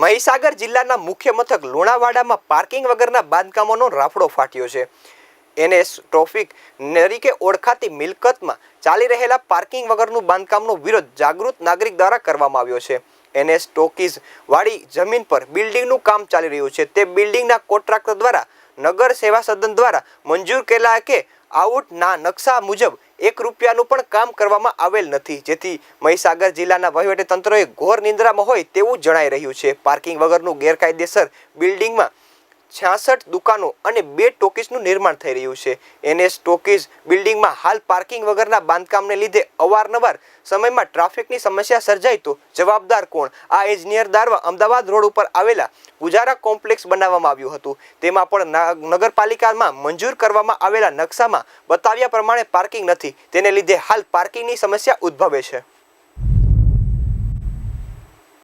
મહીસાગર જિલ્લાના મુખ્ય મથક લુણાવાડામાં પાર્કિંગ વગરના બાંધકામોનો રાફડો ફાટ્યો છે. એનએસ ટ્રોફિક તરીકે ઓળખાતી મિલકતમાં ચાલી રહેલા પાર્કિંગ વગરનું બાંધકામનો વિરોધ જાગૃત નાગરિક દ્વારા કરવામાં આવ્યો છે. એનએસ ટોકીઝ વાળી જમીન પર બિલ્ડિંગનું કામ ચાલી રહ્યું છે. તે બિલ્ડિંગના કોન્ટ્રાક્ટર દ્વારા નગર સેવા સદન દ્વારા મંજૂર કરેલા કે આઉટના નકશા મુજબ એક રૂપિયાનું પણ કામ કરવામાં આવેલ નથી. જેથી મહીસાગર જિલ્લાના વહીવટી તંત્રોએ ઘોર નિંદ્રામાં હોય તેવું જણાઈ રહ્યું છે. પાર્કિંગ વગરનું ગેરકાયદેસર બિલ્ડિંગમાં છાસઠ દુકાનો અને બે ટોકીઝનું નિર્માણ થઈ રહ્યું છે. એનએસ ટોકીઝ બિલ્ડિંગમાં હાલ પાર્કિંગ વગરના બાંધકામને લીધે અવારનવાર સમયમાં ટ્રાફિકની સમસ્યા સર્જાય તો જવાબદાર કોણ? આ એન્જિનિયર દારવા અમદાવાદ રોડ ઉપર આવેલા ગુજારા કોમ્પ્લેક્સ બનાવવામાં આવ્યું હતું. તેમાં પણ નગરપાલિકામાં મંજૂર કરવામાં આવેલા નકશામાં બતાવ્યા પ્રમાણે પાર્કિંગ નથી. તેને લીધે હાલ પાર્કિંગની સમસ્યા ઉદ્ભવે છે.